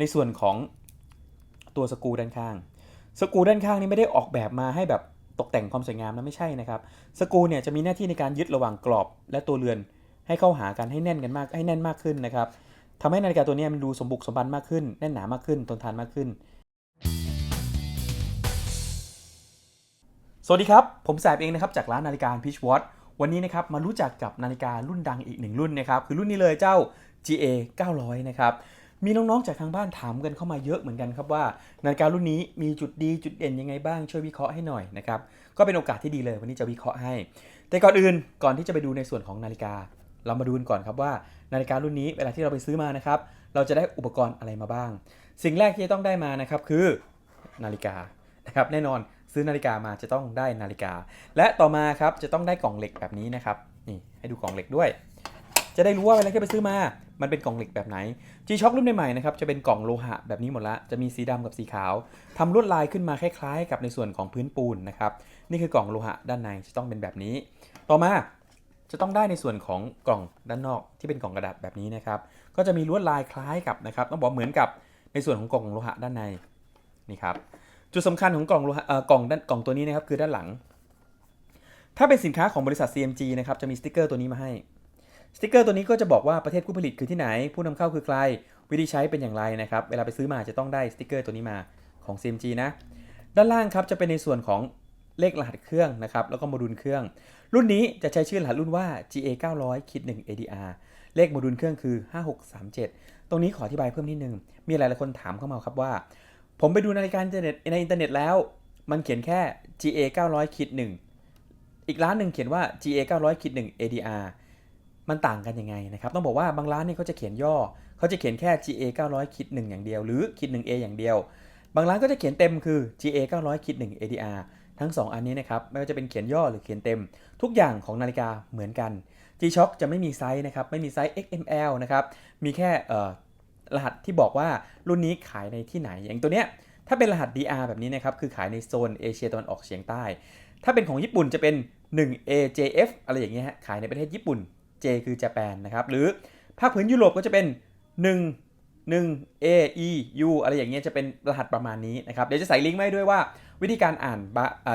ในส่วนของตัวสกูด้านข้าง สกูด้านข้างนี่ไม่ได้ออกแบบมาให้แบบตกแต่งความสวยงามนะไม่ใช่นะครับ สกูเนี่ยจะมีหน้าที่ในการยึดระหว่างกรอบและตัวเรือนให้เข้าหากันให้แน่นกันมากให้แน่นมากขึ้นนะครับทำให้นาฬิกาตัวนี้มันดูสมบุกสมบันมากขึ้นแน่นหนามากขึ้นทนทานมากขึ้น สวัสดีครับ ผมแสบเองนะครับจากร้านนาฬิกา Pitch Watch วันนี้นะครับมารู้จักกับนาฬิการุ่นดังอีกหนึ่งรุ่นนะครับคือรุ่นนี้เลยเจ้า GA 900 นะครับ มีน้องๆจากทางบ้านถามกันเข้ามาเยอะเหมือนกันครับว่า นาฬิการุ่นนี้มีจุดดีจุดเด่นยังไงบ้างช่วยวิเคราะห์ให้หน่อยนะครับก็เป็นโอกาสที่ดีเลยวันนี้จะวิเคราะห์ให้ แต่ก่อนอื่นก่อนที่จะไปดูในส่วนของนาฬิกา เรามาดูกันก่อนครับว่า นาฬิการุ่นนี้เวลาที่เราไปซื้อมานะครับเราจะได้อุปกรณ์อะไรมาบ้าง สิ่งแรกที่จะต้องได้มานะครับคือนาฬิกานะครับแน่นอนซื้อนาฬิกามาจะต้องได้นาฬิกา และต่อมาครับจะต้องได้กล่องเหล็กแบบนี้นะครับนี่ให้ดูกล่องเหล็กด้วย จะได้รู้ว่าเวลาที่ไปซื้อมา มันเป็นกล่องเหล็กแบบไหน G-Shock รุ่นใหม่ๆนะครับจะเป็นกล่องโลหะแบบนี้หมดละจะมีสีดำกับสีขาวทำลวดลายขึ้นมาคล้าย ๆ กับในส่วนของพื้นปูนนะครับนี่คือกล่องโลหะด้านในจะต้องเป็นแบบนี้ ต่อมาจะต้องได้ในส่วนของกล่องด้านนอกที่เป็นกล่องกระดาษแบบนี้นะครับ ก็จะมีลวดลายคล้ายกับนะครับ ต้องบอกเหมือนกับในส่วนของกล่องโลหะด้านในนี่ครับจุดสำคัญของกล่องโลหะกล่องด้านกล่องตัวนี้นะครับคือด้านหลัง ถ้าเป็นสินค้าของบริษัท CMG นะครับจะมีสติกเกอร์ตัวนี้มาให้ สติกเกอร์ตัวนี้ก็จะบอกว่าประเทศผู้ผลิตคือที่ไหน ผู้นำเข้าคือใคร วิธีใช้เป็นอย่างไรนะครับ เวลาไปซื้อมาจะต้องได้สติกเกอร์ตัวนี้มาของ CMG นะ ด้านล่างครับจะเป็นในส่วนของเลขรหัสเครื่องนะครับ แล้วก็โมดูลเครื่อง รุ่นนี้จะใช้ชื่อรหัสรุ่นว่า GA 900คิด1 ADR เลขโมดูลเครื่องคือ 5637 ตรงนี้ขออธิบายเพิ่มนิดนึง มีหลายๆคนถามเข้ามาครับว่า ผมไปดูนาฬิกาอินเทอร์เน็ตในอินเทอร์เน็ตแล้ว มันเขียนแค่ GA 900คิด1อีกร้านหนึ่งเขียนว่า GA 900คิด1 ADR มันต่างกันยังไงนะครับต้องบอกว่าบางร้านนี่เขาจะเขียนย่อเขาจะเขียนแค่ GA 900คิด1อย่างเดียว หรือคิด 1A อย่างเดียว บางร้านก็จะเขียนเต็มคือ GA 900คิด1 ADR ทั้ง 2 อันนี้นะครับไม่ว่าจะเป็นเขียนย่อหรือเขียนเต็ม ทุกอย่างของนาฬิกาเหมือนกัน G-Shock จะไม่มีไซส์นะครับไม่มีไซส์ XML นะครับมีแค่รหัสที่บอกว่ารุ่นนี้ขายในที่ไหน อย่างตัวเนี้ยถ้าเป็นรหัส DR แบบนี้นะครับคือขายในโซนเอเชียตะวันออกเฉียงใต้ ถ้าเป็นของญี่ปุ่นจะเป็น 1AJF อะไรอย่างเงี้ยขายในประเทศญี่ปุ่น J คือญี่ปุ่นนะครับ หรือภาคพื้นยุโรปก็จะเป็น 1 1 A E U อะไรอย่างเงี้ยจะเป็นรหัสประมาณนี้นะครับ เดี๋ยวจะใส่ลิงก์ไว้ด้วยว่า วิธีการอ่าน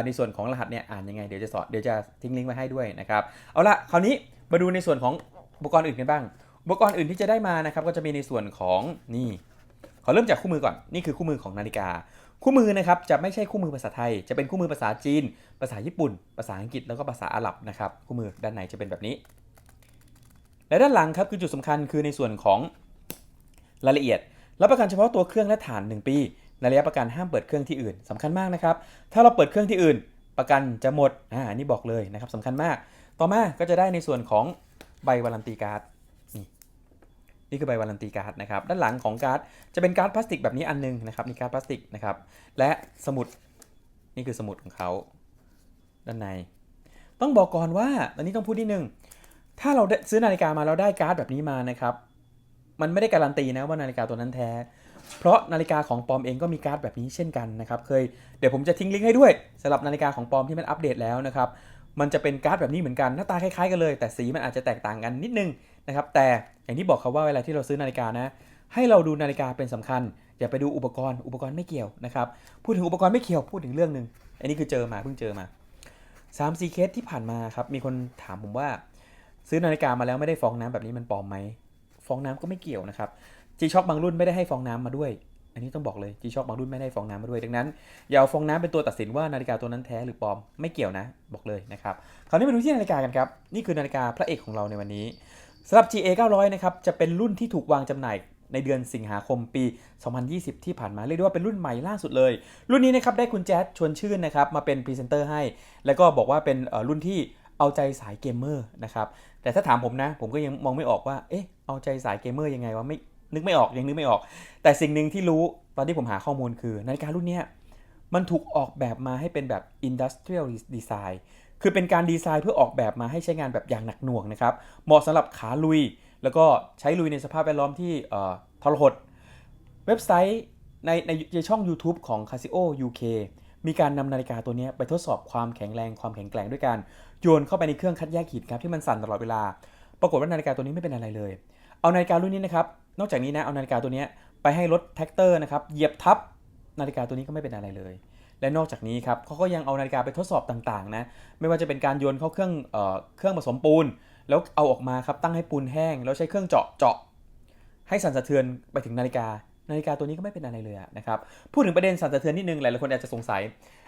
ในส่วนของรหัสเนี่ยอ่านยังไง เดี๋ยวจะสอนเดี๋ยวจะทิ้งลิงก์ไว้ให้ด้วยนะครับ เอาละคราวนี้มาดูในส่วนของอุปกรณ์อื่นกันบ้าง อุปกรณ์อื่นที่จะได้มานะครับก็จะมีในส่วนของนี่ ขอเริ่มจากคู่มือก่อน นี่คือคู่มือของนาฬิกา คู่มือนะครับจะไม่ใช่คู่มือภาษาไทย จะเป็นคู่มือภาษาจีน ภาษาญี่ปุ่น ภาษาอังกฤษแล้วก็ภาษาอาหรับนะครับ คู่มือด้านในจะเป็นแบบนี้ และด้านหลังครับคือจุดสำคัญคือในส่วนของรายละเอียดรับประกันเฉพาะตัวเครื่องและฐาน 1 ปีในระยะประกันห้ามเปิดเครื่องที่อื่นสำคัญมากนะครับ ถ้าเราเปิดเครื่องที่อื่น ประกันจะหมดอ่านนี้บอกเลยนะครับสำคัญมาก ต่อมาก็จะได้ในส่วนของใบวารันตีการ์ดนี่นี่คือใบวารันตีการ์ดนะครับด้านหลังของการ์ดจะเป็นการ์ดพลาสติกแบบนี้อันนึงนะครับนี่การ์ดพลาสติกนะครับและสมุดนี่คือสมุดของเขาด้านใน ต้องบอกก่อนว่าอันนี้ต้องพูดนิดนึง ถ้าเราซื้อนาฬิกามาแล้วได้การ์ดแบบนี้มานะครับ มันไม่ได้การันตีนะว่านาฬิกาตัวนั้นแท้ เพราะนาฬิกาของปอมเองก็มีการ์ดแบบนี้เช่นกันนะครับ เคยเดี๋ยวผมจะทิ้งลิงก์ให้ด้วยสำหรับนาฬิกาของปอมที่มันอัปเดตแล้วนะครับ มันจะเป็นการ์ดแบบนี้เหมือนกันหน้าตาคล้ายๆกันเลย แต่สีมันอาจจะแตกต่างกันนิดนึงนะครับ แต่อย่างที่บอกครับว่าเวลาที่เราซื้อนาฬิกานะ ให้เราดูนาฬิกาเป็นสำคัญอย่าไปดูอุปกรณ์อุปกรณ์ไม่เกี่ยวนะครับพูดถึงอุปกรณ์ไม่เกี่ยวพูดถึงเรื่องหนึ่งอันนี้คือเจอมาเพิ่งเจอมา3ามสี่เคสที่ผ่านมาครับมีคนถามผมว่า ซื้อนาฬิกามาแล้วไม่ได้ฟองน้ำแบบนี้มันปลอมไหมฟองน้ำก็ไม่เกี่ยวนะครับ G-Shock บางรุ่นไม่ได้ให้ฟองน้ำมาด้วย อันนี้ต้องบอกเลย G-Shock บางรุ่นไม่ได้ฟองน้ำมาด้วย ดังนั้นอย่าเอาฟองน้ำเป็นตัวตัดสินว่านาฬิกาตัวนั้นแท้หรือปลอมไม่เกี่ยวนะบอกเลยนะครับคราวนี้มาดูที่นาฬิกากันครับนี่คือนาฬิกาพระเอกของเราในวันนี้สำหรับ GA 900นะครับจะเป็นรุ่นที่ถูกวางจำหน่ายในเดือนสิงหาคมปี 2020 ที่ผ่านมา เรียกได้ว่าเป็นรุ่นใหม่ล่าสุดเลย รุ่นนี้นะครับได้คุณแจ๊ดชวนชื่นนะครับมาเป็นพรีเซนเตอร์ให้ แล้วก็บอกว่าเป็นรุ่นที่ เอาใจสายเกมเมอร์นะครับแต่ถ้าถามผมนะ ผมก็ยังมองไม่ออกว่าเอ๊ะเอาใจสายเกมเมอร์ยังไงวะไม่นึกไม่ออกยังนึกไม่ออก แต่สิ่งหนึ่งที่รู้ตอนที่ผมหาข้อมูลคือนาฬิการุ่นเนี้ยมันถูกออกแบบมาให้เป็นแบบ industrial design คือเป็นการดีไซน์เพื่อออกแบบมาให้ใช้งานแบบอย่างหนักหน่วงนะครับ เหมาะสำหรับขาลุย แล้วก็ใช้ลุยในสภาพแวดล้อมที่เอ่อทรหด เว็บไซต์ในในในช่อง YouTube ของ Casio UK มีการนำนาฬิกาตัวนี้ไปทดสอบความแข็งแรงความแข็งแกร่งด้วยการ โยนเข้าไปในเครื่องคัดแยกหินครับที่มันสั่นตลอดเวลา ปรากฏว่านาฬิกาตัวนี้ไม่เป็นอะไรเลย เอานาฬิการุ่นนี้นะครับ นอกจากนี้นะเอานาฬิกาตัวนี้ไปให้รถแท็กเตอร์นะครับเหยียบทับนาฬิกาตัวนี้ก็ไม่เป็นอะไรเลย และนอกจากนี้ครับเขาก็ยังเอานาฬิกาไปทดสอบต่างๆนะไม่ว่าจะเป็นการโยนเข้าเครื่องเอ่อเครื่องผสมปูน แล้วเอาออกมาครับตั้งให้ปูนแห้ง แล้วใช้เครื่องเจาะเจาะ ให้สั่นสะเทือนไปถึงนาฬิกานาฬิกาตัวนี้ก็ไม่เป็นอะไรเลยนะครับพูดถึงประเด็นสั่นสะเทือนนิดนึงหลายๆคนอาจจะสงสัย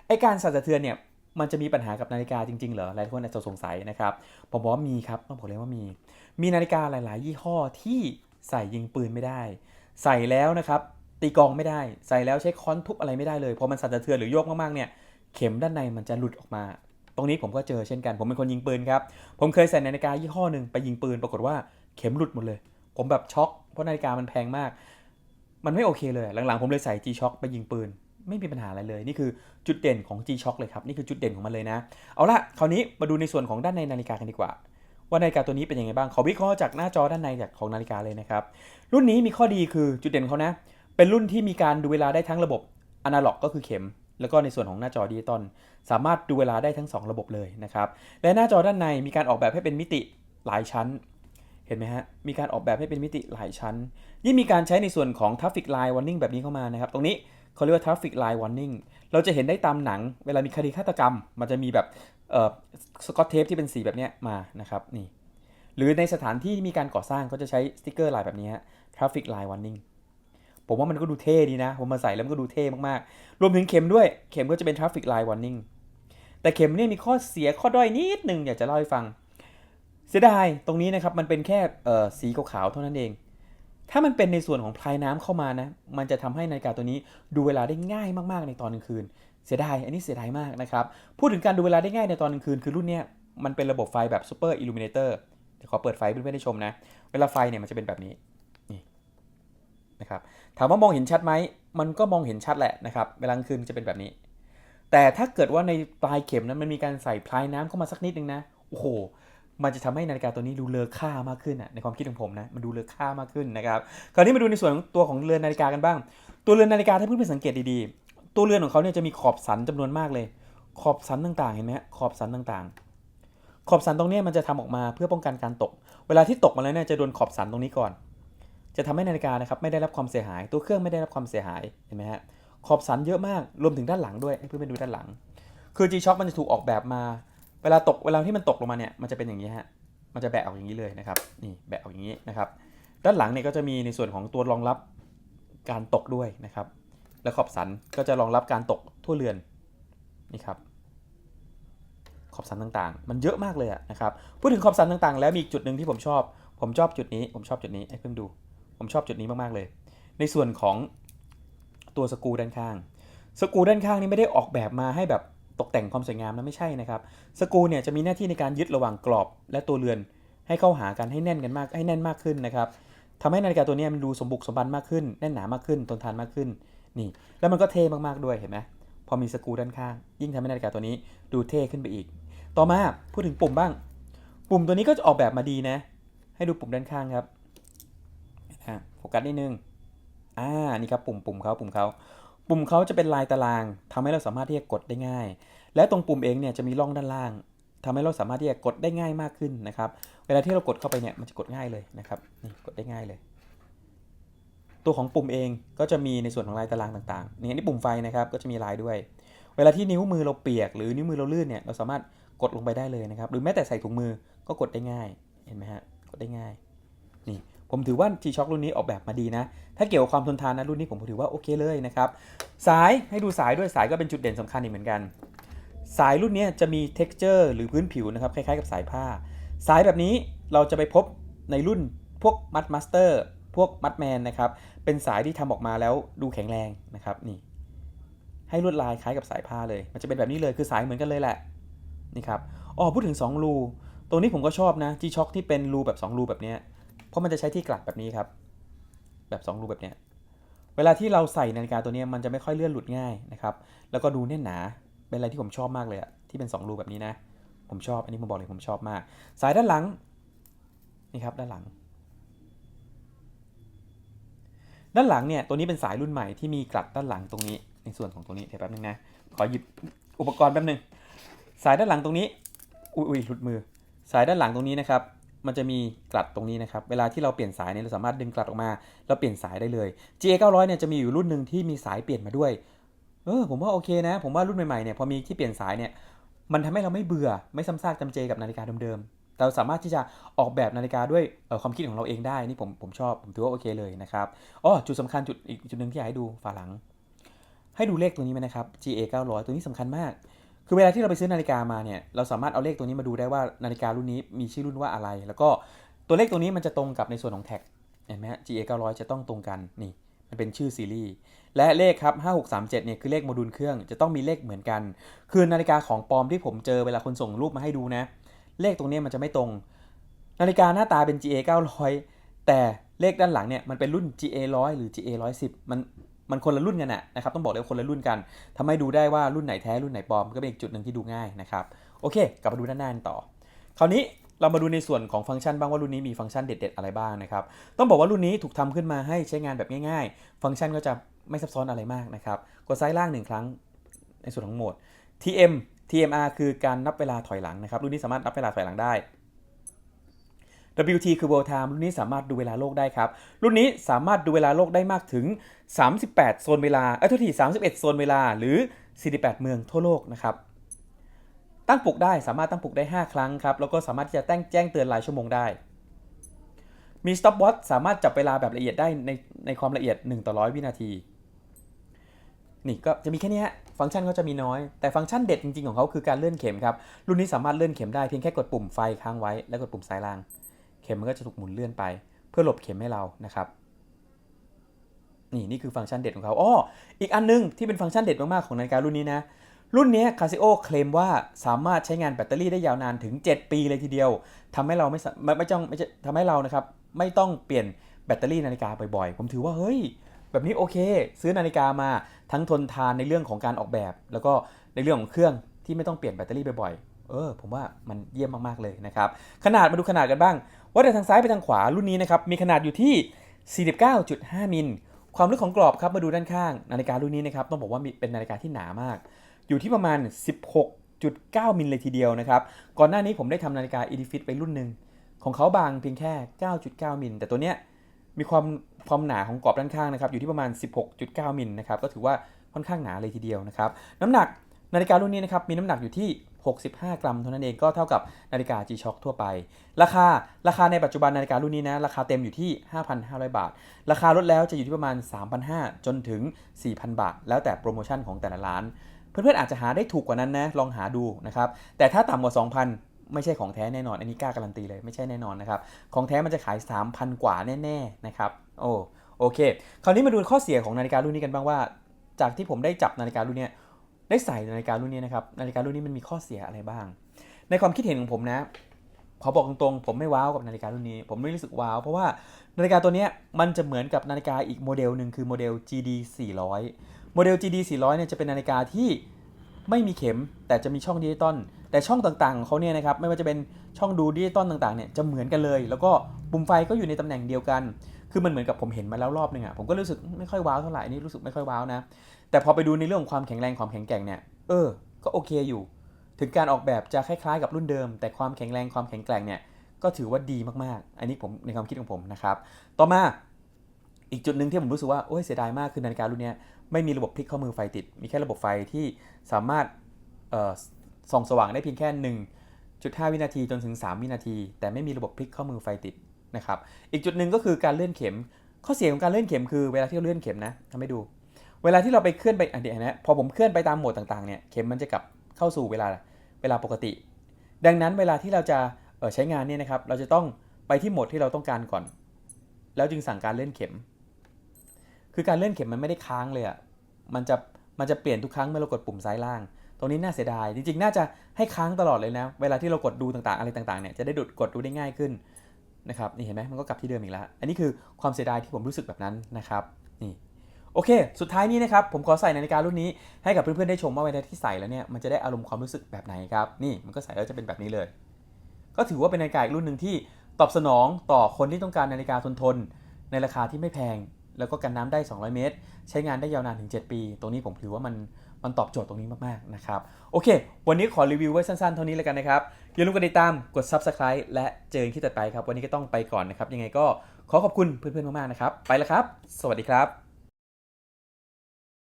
ไอ้การสั่นสะเทือนเนี่ย มันจะมีปัญหากับนาฬิกาจริงๆเหรอหลายคนอาจจะสงสัยนะครับผมบอกว่ามีครับต้องบอกเลยว่ามี มีนาฬิกาหลายๆ ยี่ห้อที่ใส่ยิงปืนไม่ได้ ใส่แล้วนะครับตีกองไม่ได้ ใส่แล้วใช้ค้อนทุบอะไรไม่ได้เลยพอมันสั่นสะเทือนหรือโยกมากๆเนี่ยเข็มด้านในมันจะหลุดออกมา ตรงนี้ผมก็เจอเช่นกัน ผมเป็นคนยิงปืนครับ ผมเคยใส่นาฬิกายี่ห้อหนึ่งไปยิงปืน ปรากฏว่าเข็มหลุดหมดเลย ผมแบบช็อกเพราะนาฬิกามันแพงมาก มันไม่โอเคเลย หลังๆ ผมเลยใส่ G-Shock ไปยิงปืน ไม่มีปัญหาอะไรเลย นี่คือจุดเด่นของ G-Shock เลยครับ นี่คือจุดเด่นของมันเลยนะ เอาละคราวนี้มาดูในส่วนของด้านในนาฬิกากันดีกว่า ว่านาฬิกาตัวนี้เป็นยังไงบ้างขอวิเคราะห์จากหน้าจอด้านในจากของนาฬิกาเลยนะครับ รุ่นนี้มีข้อดีคือจุดเด่นเขานะ เป็นรุ่นที่มีการดูเวลาได้ทั้งระบบอนาล็อกก็คือเข็ม แล้วก็ในส่วนของหน้าจอดิจิตอลสามารถดูเวลาได้ทั้ง 2 ระบบเลยนะครับและหน้าจอด้านในมีการออกแบบให้เป็นมิติหลายชั้นเห็นไหมฮะ มีการออกแบบให้เป็นมิติหลายชั้น ยิ่งมีการใช้ในส่วนของ Traffic Line Warning แบบนี้เข้ามานะครับ ตรงนี้ เขาเรียกว่า Traffic Line Warning เราจะเห็นได้ตามหนัง เวลามีคดีฆาตกรรม มันจะมีแบบสกอตเทปที่เป็นสีแบบนี้มานะครับนี่หรือในสถานที่มีการก่อสร้างก็จะใช้สติกเกอร์ลายแบบนี้ฮะ Traffic Line Warning ผมว่ามันก็ดูเท่ดีนะ ผมมาใส่แล้วมันก็ดูเท่มากๆ รวมถึงเข็มด้วย เข็มก็จะเป็น Traffic Line Warning แต่เข็มเนี่ยมีข้อเสียข้อด้อยนิดนึงอยากจะเล่าให้ฟัง เสียดายตรงนี้นะครับ มันเป็นแค่สีขาวๆเท่านั้นเอง ถ้ามันเป็นในส่วนของพลายน้ำเข้ามานะ มันจะทำให้นาฬิกาตัวนี้ดูเวลาได้ง่ายมากๆในตอนกลางคืน เสียดาย อันนี้เสียดายมากนะครับ พูดถึงการดูเวลาได้ง่ายในตอนกลางคืน คือรุ่นเนี้ยมันเป็นระบบไฟแบบ Super Illuminator เดี๋ยวขอเปิดไฟเพื่อนๆได้ชมนะ เวลาไฟเนี่ยมันจะเป็นแบบนี้ นี่นะครับ ถามว่ามองเห็นชัดไหม มันก็มองเห็นชัดแหละนะครับ เวลากลางคืนจะเป็นแบบนี้ แต่ถ้าเกิดว่าในปลายเข็มนั้นมันมีการใส่พลายน้ำเข้ามาสักนิดนึงนะ โอ้โห มันจะทำให้นาฬิกาตัวนี้ดูเลอค่ามากขึ้นอะในความคิดของผมนะมันดูเลอค่ามากขึ้นนะครับคราวนี้มาดูในส่วนของตัวของเรือนนาฬิกากันบ้าง ตัวเรือนนาฬิกาถ้าเพื่อนๆสังเกตดีๆ ตัวเรือนของเขาเนี่ยจะมีขอบสันจำนวนมากเลย ขอบสันต่างๆเห็นไหมฮะขอบสันต่างๆ ขอบสันตรงนี้มันจะทำออกมาเพื่อป้องกันการตก เวลาที่ตกมาแล้วเนี่ยจะโดนขอบสันตรงนี้ก่อน จะทำให้นาฬิกานะครับไม่ได้รับความเสียหาย ตัวเครื่องไม่ได้รับความเสียหายเห็นไหมฮะขอบสันเยอะมากรวมถึงด้านหลังด้วยให้เพื่อนๆดูด้านหลัง คือ G-Shock มันจะถูกออกแบบมา เวลาตกเวลาที่มันตกลงมาเนี่ยมันจะเป็นอย่างนี้ฮะมันจะแบะออกอย่างนี้เลยนะครับนี่แบะออกอย่างนี้นะครับด้านหลังเนี่ยก็จะมีในส่วนของตัวรองรับการตกด้วยนะครับ และขอบสันก็จะรองรับการตกทั่วเรือนนี่ครับขอบสันต่างๆ มันเยอะมากเลยนะครับพูดถึงขอบสันต่างๆ แล้วมีอีกจุดหนึ่งที่ผมชอบ ผมชอบจุดนี้ ผมชอบจุดนี้ให้เพื่อนดู ผมชอบจุดนี้มากๆเลย ในส่วนของตัวสกูด้านข้าง สกูด้านข้างนี่ไม่ได้ออกแบบมาให้แบบ ตกแต่งความสวยงามนะไม่ใช่นะครับสกูเนี่ยจะมีหน้าที่ในการยึดระหว่างกรอบและตัวเรือน ให้เข้าหากันให้แน่นกันมากให้แน่นมากขึ้นนะครับทำให้นาฬิกาตัวนี้มันดูสมบุกสมบันมากขึ้นแน่นหนามากขึ้นทนทานมากขึ้นนี่แล้วมันก็เท่มากๆด้วยเห็นไหมพอมีสกูด้านข้าง ยิ่งทำให้นาฬิกาตัวนี้ดูเท่ขึ้นไปอีก ต่อมาพูดถึงปุ่มบ้าง ปุ่มตัวนี้ก็จะออกแบบมาดีนะ ให้ดูปุ่มด้านข้างครับอะโฟกัสนิดนึงอ่านี่ครับปุ่มปุ่มเขาปุ่มเขา ปุ่มเขาจะเป็นลายตารางทำให้เราสามารถที่จะกดได้ง่าย และตรงปุ่มเองเนี่ยจะมีร่องด้านล่างทำให้เราสามารถที่จะกดได้ง่ายมากขึ้นนะครับ เวลาที่เรากดเข้าไปเนี่ยมันจะกดง่ายเลยนะครับนี่กดได้ง่ายเลย ตัวของปุ่มเองก็จะมีในส่วนของลายตารางต่างๆนี่อันนี่ปุ่มไฟนะครับก็จะมีลายด้วย เวลาที่นิ้วมือเราเปียก หรือนิ้วมือเราลื่นเนี่ยเราสามารถกดลงไปได้เลยนะครับ หรือแม้แต่ใส่ถุงมือก็กดได้ง่ายเห็นไหมฮะกดได้ง่ายนี่ ผมถือว่า G-Shock รุ่นนี้ออกแบบมาดีนะ ถ้าเกี่ยวกับความทนทานนะรุ่นนี้ผมถือว่าโอเคเลยนะครับสายให้ดูสายด้วยสายก็เป็นจุดเด่นสำคัญอีกเหมือนกัน สายรุ่นนี้จะมี texture หรือพื้นผิวนะครับคล้ายๆกับสายผ้า สายแบบนี้เราจะไปพบในรุ่นพวกมัดมาสเตอร์พวกมัดแมนนะครับเป็นสายที่ทำออกมาแล้วดูแข็งแรงนะครับนี่ให้ลวดลายคล้ายกับสายผ้าเลย มันจะเป็นแบบนี้เลยคือสายเหมือนกันเลยแหละนี่ครับอ๋อพูดถึง 2 รูตรงนี้ผมก็ชอบนะ G-Shock ที่เป็นรูแบบ 2 รูแบบเนี้ย เพราะมันจะใช้ที่กลัดแบบนี้ครับ แบบ2รูแบบเนี้ยเวลาที่เราใส่นาฬิกาตัวนี้มันจะไม่ค่อยเลื่อนหลุดง่ายนะครับ แล้วก็ดูแน่นหนา เป็นอะไรที่ผมชอบมากเลยอะที่เป็น 2 รูแบบนี้นะ ผมชอบ อันนี้ผมบอกเลยผมชอบมาก สายด้านหลัง นี่ครับด้านหลัง ด้านหลังเนี่ยตัวนี้เป็นสายรุ่นใหม่ที่มีกลัดด้านหลังตรงนี้ ในส่วนของตรงนี้เดี๋ยวแป๊บนึงนะ ขอหยิบอุปกรณ์แป๊บนึง สายด้านหลังตรงนี้ อุ้ยอุ้ยหลุดมือ สายด้านหลังตรงนี้นะครับ มันจะมีกลัดตรงนี้นะครับ เวลาที่เราเปลี่ยนสายเนี่ยเราสามารถดึงกลัดออกมา แล้วเปลี่ยนสายได้เลย GA 900เนี่ยจะมีอยู่รุ่นหนึ่งที่มีสายเปลี่ยนมาด้วย เออผมว่าโอเคนะ ผมว่ารุ่นใหม่ๆเนี่ยพอมีที่เปลี่ยนสายเนี่ย มันทำให้เราไม่เบื่อไม่ซ้ำซากจำเจกับนาฬิกาเดิมๆ เราสามารถที่จะออกแบบนาฬิกาด้วยออความคิดของเราเองได้นี่ผมผมชอบผมถือว่าโอเคเลยนะครับอ๋อจุดสำคัญจุดอีกจุดหนึ่งที่อยากให้ดูฝาหลัง ให้ดูเลขตัวนี้ไหมนะครับ GA 900ตัวนี้สำคัญมาก คือเวลาที่เราไปซื้อนาฬิกามาเนี่ยเราสามารถเอาเลขตัวนี้มาดูได้ว่านาฬิการุ่นนี้มีชื่อรุ่นว่าอะไร แล้วก็ตัวเลขตัวนี้มันจะตรงกับในส่วนของแท็กเห็นไหมฮะ GA 900 จะต้องตรงกันนี่มันเป็นชื่อซีรีส์และเลขครับ 5637 เนี่ยคือเลขโมดูลเครื่องจะต้องมีเลขเหมือนกัน คือนาฬิกาของปลอมที่ผมเจอเวลาคนส่งรูปมาให้ดูนะ เลขตรงนี้มันจะไม่ตรง นาฬิกาหน้าตาเป็น GA 900 แต่เลขด้านหลังเนี่ยมันเป็นรุ่น GA 100 หรือ GA 110 มัน มันคนละรุ่นกันนะนะครับต้องบอกเลยว่าคนละรุ่นกันทำให้ดูได้ว่ารุ่นไหนแท้รุ่นไหนปลอมก็เป็นอีกจุดหนึ่งที่ดูง่ายนะครับโอเค กลับมาดูด้านหน้ากันต่อ คราวนี้เรามาดูในส่วนของฟังก์ชันบ้างว่ารุ่นนี้มีฟังก์ชันเด็ด ๆ อะไรบ้างนะครับต้องบอกว่ารุ่นนี้ถูกทำขึ้นมาให้ใช้งานแบบง่าย ๆ ฟังก์ชันก็จะไม่ซับซ้อนอะไรมากนะครับกดซ้ายล่างหนึ่งครั้งในส่วนของโหมด TM TMR คือการนับเวลาถอยหลังนะครับรุ่นนี้สามารถนับเวลาถอยหลังได้ WT คือ World Time รุ่นนี้สามารถดูเวลาโลกได้ครับ รุ่นนี้สามารถดูเวลาโลกได้มากถึง 38 โซนเวลาเอ้ยโทษที31 โซนเวลาหรือ 48 เมืองทั่วโลกนะครับตั้งปลุกได้สามารถตั้งปลุกได้ 5 ครั้งครับ แล้วก็สามารถที่จะแจ้งแจ้งเตือนรายชั่วโมงได้ มี stopwatch สามารถจับเวลาแบบละเอียดได้ในในความละเอียด 1 ต่อ100วินาที นี่ก็จะมีแค่นี้ฮะฟังก์ชันเขาจะมีน้อย แต่ฟังก์ชันเด็ดจริงๆของเขาคือการเลื่อนเข็มครับ รุ่นนี้สามารถเลื่อนเข็มได้เพียงแค่กดปุ่มไฟค้างไว้ แล้วกดปุ่มซ้ายล่าง ข็มมันก็จะถูกหมุนเลื่อนไป เพื่อหลบเข็มให้เรานะครับนี่นี่คือฟังก์ชันเด็ดของเขาอ้ออีกอันนึงที่เป็นฟังก์ชันเด็ดมากๆของนาฬิการุ่นนี้นะรุ่นนี้ Casio เคลมว่าสามารถใช้งานแบตเตอรี่ได้ยาวนานถึง 7 ปีเลยทีเดียวทำให้เราไม่สะไม่ไม่ต้องไม่ใช่ทำให้เรานะครับไม่ต้องเปลี่ยนแบตเตอรี่นาฬิกาบ่อยๆ ผมถือว่าเฮ้ย แบบนี้โอเค ซื้อนาฬิกามาทั้งทนทานในเรื่องของการออกแบบ แล้วก็ในเรื่องของเครื่องที่ไม่ต้องเปลี่ยนแบตเตอรี่บ่อยๆ เออ ผมว่ามันเยี่ยมมากๆเลยนะครับ ขนาดมาดูขนาดกันบ้าง ว่าจากทางซ้ายไปทางขวารุ่นนี้นะครับมีขนาดอยู่ที่ 49.5 มิล ความลึกของกรอบครับมาดูด้านข้าง นาฬิการุ่นนี้นะครับต้องบอกว่ามีเป็นนาฬิกาที่หนามาก อยู่ที่ประมาณ 16.9 มิลเลยทีเดียวนะครับก่อนหน้านี้ผมได้ทำนาฬิกา e d i f i t ไปรุ่นหนึ่งของเขาบางเพียงแค่ 9.9 มิล แต่ตัวเนี้ยมีความความหนาของกรอบด้านข้างนะครับอยู่ที่ประมาณ 16.9 มิลนะครับก็ถือว่าค่อนข้างหนาเลยทีเดียวนะครับน้ำหนักนาฬิการุ่นนี้นะครับมีน้ำหนักอยู่ที่ 65 กรัมเท่านั้นเองก็เท่ากับนาฬิกา G-Shock ทั่วไป ราคาราคาในปัจจุบันนาฬิการุ่นนี้นะราคาเต็มอยู่ที่ 5,500 บาท ราคาลดแล้วจะอยู่ที่ประมาณ 3,500 จนถึง 4,000 บาท แล้วแต่โปรโมชั่นของแต่ละร้าน เพื่อนๆอาจจะหาได้ถูกกว่านั้นนะลองหาดูนะครับแต่ถ้าต่ำกว่า 2,000ไม่ใช่ของแท้แน่นอน อันนี้กล้าการันตีเลยไม่ใช่แน่นอนนะครับ ของแท้มันจะขาย 3,000 กว่าแน่ ๆ นะครับ โอ้โอเค คราวนี้มาดูข้อเสียของนาฬิการุ่นนี้กันบ้างว่า จากที่ผมได้จับนาฬิการุ่นเนี้ย ได้ใส่นาฬิการุ่นนี้นะครับนาฬิการุ่นนี้มันมีข้อเสียอะไรบ้าง ในความคิดเห็นของผมนะขอบอกตรงๆ ผมไม่ว้าวกับนาฬิการุ่นนี้ ผมไม่รู้สึกว้าว เพราะว่านาฬิกาตัวนี้มันจะเหมือนกับนาฬิกาอีกโมเดลหนึ่งคือโมเดล GD 400 โมเดล GD 400เนี่ยจะเป็นนาฬิกาที่ไม่มีเข็มแต่จะมีช่องดิจิตอลแต่ช่องต่างๆของเขาเนี่ยนะครับไม่ว่าจะเป็นช่องดูดิจิตอลต่างๆเนี่ยจะเหมือนกันเลย แล้วก็ปุ่มไฟก็อยู่ในตำแหน่งเดียวกัน คือมันเหมือนกับผมเห็นมาแล้วรอบนึงอะผมก็รู้สึกไม่ค่อยว้าวเท่าไหร่นี่รู้สึกไม่ค่อยว้าวนะ แต่พอไปดูในเรื่องของความแข็งแรงความแข็งแกร่งเนี่ย เออ ก็โอเคอยู่ ถึงการออกแบบจะคล้ายๆ กับรุ่นเดิม แต่ความแข็งแรงความแข็งแกร่งเนี่ย ก็ถือว่าดีมากๆ อันนี้ผมในความคิดของผมนะครับ ต่อมาอีกจุดหนึ่งที่ผมรู้สึกว่า โอ้ยเสียดายมากคือนาฬิการุ่นนี้ไม่มีระบบพลิกข้อมือไฟติด มีแค่ระบบไฟที่สามารถส่องสว่างได้เพียงแค่ 1.5 วินาทีจนถึง 3 วินาที แต่ไม่มีระบบพลิกข้อมือไฟติดนะครับ อีกจุดหนึ่งก็คือการเลื่อนเข็ม ข้อเสียของการเลื่อนเข็มคือเวลาที่เราเลื่อนเข็มนะทำให้ดู เวลาที่เราไปเคลื่อนไปอะเดียวนะพอผมเคลื่อนไปตามโหมดต่างๆเนี่ยเข็มมันจะกลับเข้าสู่เวลาเวลาปกติ ดังนั้นเวลาที่เราจะเใช้งานเนี่ยนะครับ เราจะต้องไปที่โหมดที่เราต้องการก่อน แล้วจึงสั่งการเลื่อนเข็ม คือการเลื่อนเข็มมันไม่ได้ค้างเลยอะ่ะมันจะมันจะเปลี่ยนทุกครั้งเมื่อเรากดปุ่มซ้ายล่าง ตรงนี้น่าเสียดาย จริงๆ น่าจะให้ค้างตลอดเลยนะ เวลาที่เรากดดูต่างๆ อะไรต่างๆ เนี่ย จะได้ดูดกดดูได้ง่ายขึ้นนะครับ นี่เห็นไหมมันก็กลับที่เดิมอีกแล้ว อันนี้คือความเสียดายที่ผมรู้สึกแบบนั้นนะครับ โอเค สุดท้ายนี้นะครับ ผมขอใส่นาฬิการุ่นนี้ให้กับเพื่อนๆได้ชมว่าเวลาที่ใส่แล้วเนี่ย มันจะได้อารมณ์ความรู้สึกแบบไหนครับ นี่มันก็ใส่แล้วจะเป็นแบบนี้เลย ก็ถือว่าเป็นนาฬิกาอีกรุ่นหนึ่งที่ตอบสนองต่อคนที่ต้องการนาฬิกาทนทนๆในราคาที่ไม่แพง แล้วก็กันน้ำได้ 200 เมตร ใช้งานได้ยาวนานถึง 7 ปี ตรงนี้ผมถือว่ามันมันตอบโจทย์ตรงนี้มากๆนะครับ โอเค วันนี้ขอรีวิวไว้สั้นๆ เท่านี้แล้วกันนะครับ อย่าลืมกดติดตาม กด Subscribe และเจอกันที่ต่อไปครับ วันนี้ก็ต้องไปก่อนนะครับ ยังไงก็ขอขอบคุณเพื่อนๆ มากๆ นะครับ ไปแล้วครับ สวัสดีครับ